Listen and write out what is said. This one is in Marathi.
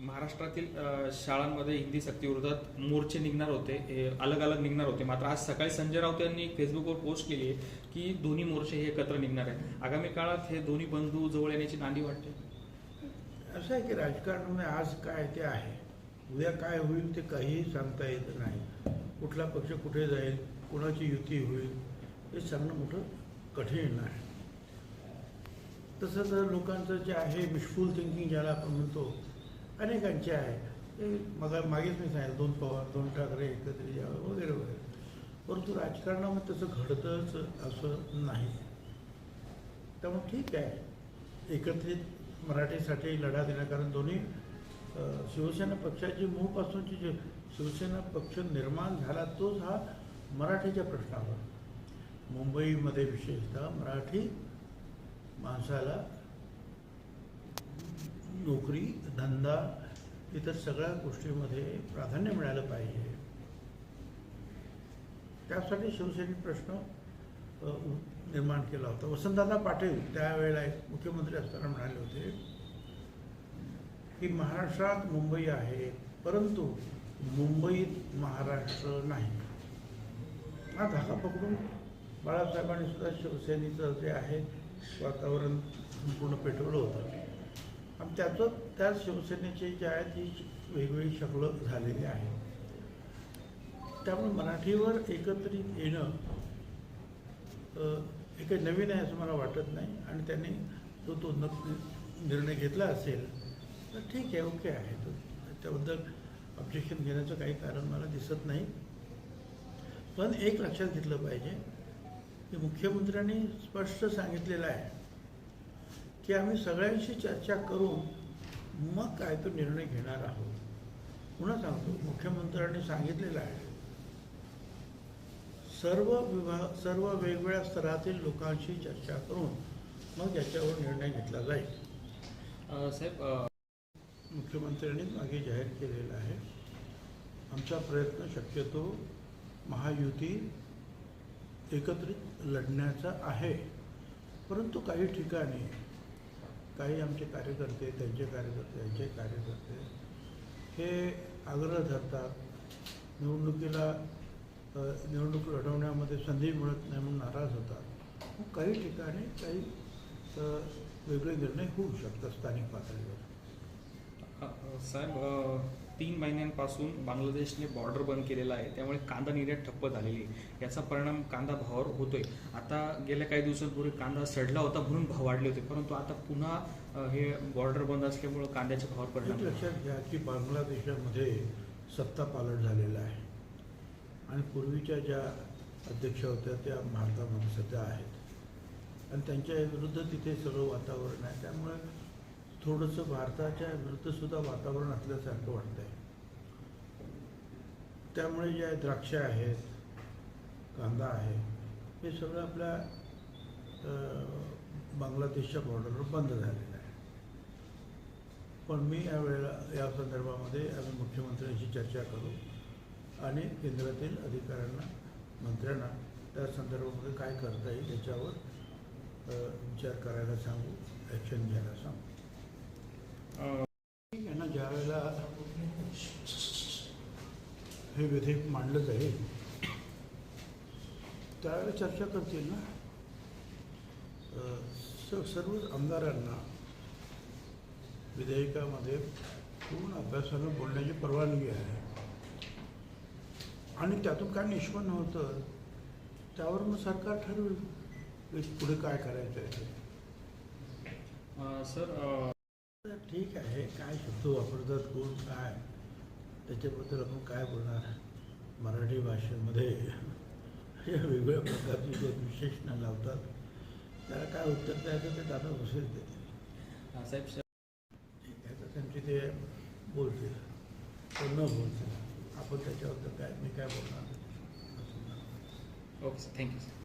महाराष्ट्रातील शाळांमध्ये हिंदी सक्तीविरोधात मोर्चे निघणार होते अलग अलग निघणार होते. मात्र आज सकाळी संजय राऊत यांनी फेसबुकवर पोस्ट केली आहे की दोन्ही मोर्चे हे एकत्र निघणार आहेत. आगामी काळात हे दोन्ही बंधू जवळ येण्याची नांदी वाटते? असं आहे की राजकारणामध्ये आज काय ते आहे. उद्या काय होईल ते काहीही सांगता येत नाही. कुठला पक्ष कुठे जाईल कुणाची युती होईल हे सांगणं मोठं कठीण आहे. तसं तर लोकांचं जे आहे विशफुल थिंकिंग ज्याला आपण म्हणतो अनेकांचे आहे. मग मागेच मी सांगितलं दोन पवार दोन ठाकरे एकत्रित यावं वगैरे वगैरे. परंतु राजकारणामध्ये तसं घडतंच असं नाही. त्यामुळे ठीक आहे. एकत्रित मराठीसाठी लढा देणं कारण दोन्ही शिवसेना पक्षाची मूळपासूनची जे शिवसेना पक्ष निर्माण झाला तोच हा मराठीच्या प्रश्नावर. मुंबईमध्ये विशेषतः मराठी माणसाला नोकरी धंदा इतर सगळ्या गोष्टीमध्ये प्राधान्य मिळालं पाहिजे. त्यासाठी शिवसैनिक प्रश्न निर्माण केला होता. वसंतदादा पाटील त्यावेळेला एक मुख्यमंत्री असताना म्हणाले होते की महाराष्ट्रात मुंबई आहे परंतु मुंबईत महाराष्ट्र नाही. हा धागा पकडून बाळासाहेबांनी सुद्धा शिवसेनेचं जे आहे वातावरण संपूर्ण पेटवलं होतं. आणि त्याचं त्या शिवसेनेची जी आहे ती वेगवेगळी शकलं झालेली आहे त्यामुळे मराठीवर एकत्रित येणं एक हे काही नवीन आहे असं मला वाटत नाही आणि त्यांनी जो तो नक्की निर्णय घेतला असेल तर ठीक आहे ओके आहे. तो त्याबद्दल ऑब्जेक्शन घेण्याचं काही कारण मला दिसत नाही. पण एक लक्षात घेतलं पाहिजे की मुख्यमंत्र्यांनी स्पष्ट सांगितलेलं आहे की आम्ही सगळ्यांशी चर्चा करून मग काय तो निर्णय घेणार आहोत. पुन्हा सांगतो मुख्यमंत्र्यांनी सांगितलेलं आहे. सर्व विभाग सर्व वेगवेगळ्या स्तरातील लोकांशी चर्चा करून मग याच्यावर निर्णय घेतला जाईल. साहेब अ, मुख्यमंत्र्यांनी मागे जाहीर केलेलं आहे. आमचा प्रयत्न शक्यतो महायुती एकत्रित लढण्याचा आहे. परंतु काही ठिकाणी काही आमचे कार्यकर्ते त्यांचे कार्यकर्ते यांचे कार्यकर्ते हे आग्रह धरतात निवडणुकीला निवडणूक लढवण्यामध्ये संधी मिळत नाही म्हणून नाराज होतात. मग काही ठिकाणी काही वेगळे निर्णय होऊ शकतात स्थानिक पातळीवर. साहेब तीन महिन्यांपासून बांगलादेशने बॉर्डर बंद केलेला आहे. त्यामुळे कांदा निर्यात ठप्प झालेली आहे. याचा परिणाम कांदा भावावर होतोय. आता गेल्या काही दिवसांपूर्वी कांदा सडला होता म्हणून भाव वाढले होते. परंतु आता पुन्हा हे बॉर्डर बंद असल्यामुळे कांद्याच्या भावावर परिणाम. लक्षात घ्या की बांगलादेशामध्ये सत्ता पालट झालेला आहे. आणि पूर्वीच्या ज्या अध्यक्ष होत्या त्या भारतामध्ये सध्या आहेत. आणि त्यांच्या विरुद्ध तिथे सगळं वातावरण आहे. त्यामुळे थोडंसं भारताच्या विरुद्धसुद्धा वातावरण असल्यासारखं वाटतं आहे त्यामुळे ज्या द्राक्ष आहेत कांदा आहे हे सगळं आपल्या बांगलादेशच्या बॉर्डरवर बंद झालेलं आहे. पण मी यावेळेला या संदर्भामध्ये आम्ही मुख्यमंत्र्यांशी चर्चा करू आणि केंद्रातील अधिकाऱ्यांना मंत्र्यांना त्या संदर्भामध्ये काय करता येईल याच्यावर विचार करायला सांगू ॲक्शन घ्यायला सांगू. यांना ठीक आहे ना ज्या वेळेला हे विधेयक मांडलं जाईल त्यावेळेला चर्चा करतील ना? स सर्व आमदारांना विधेयकामध्ये पूर्ण अभ्यासानं बोलण्याची परवानगी आहे. आणि त्यातून काय निष्पन्न होतं त्यावर मग सरकार ठरवेल पुढे काय करायचं आहे सर तर ठीक आहे काय शब्द वापरतात कोण काय? त्याच्याबद्दल आपण काय बोलणार? मराठी भाषेमध्ये वेगवेगळ्या प्रकारची जे विशेषणं लावतात. त्याला काय उत्तर द्यायचं ते दादा साहेब ठीक आहे तर त्यांची ते बोलतील. तो न बोलतील आपण त्याच्याबद्दल काय मी काय बोलणार. Okay thank you sir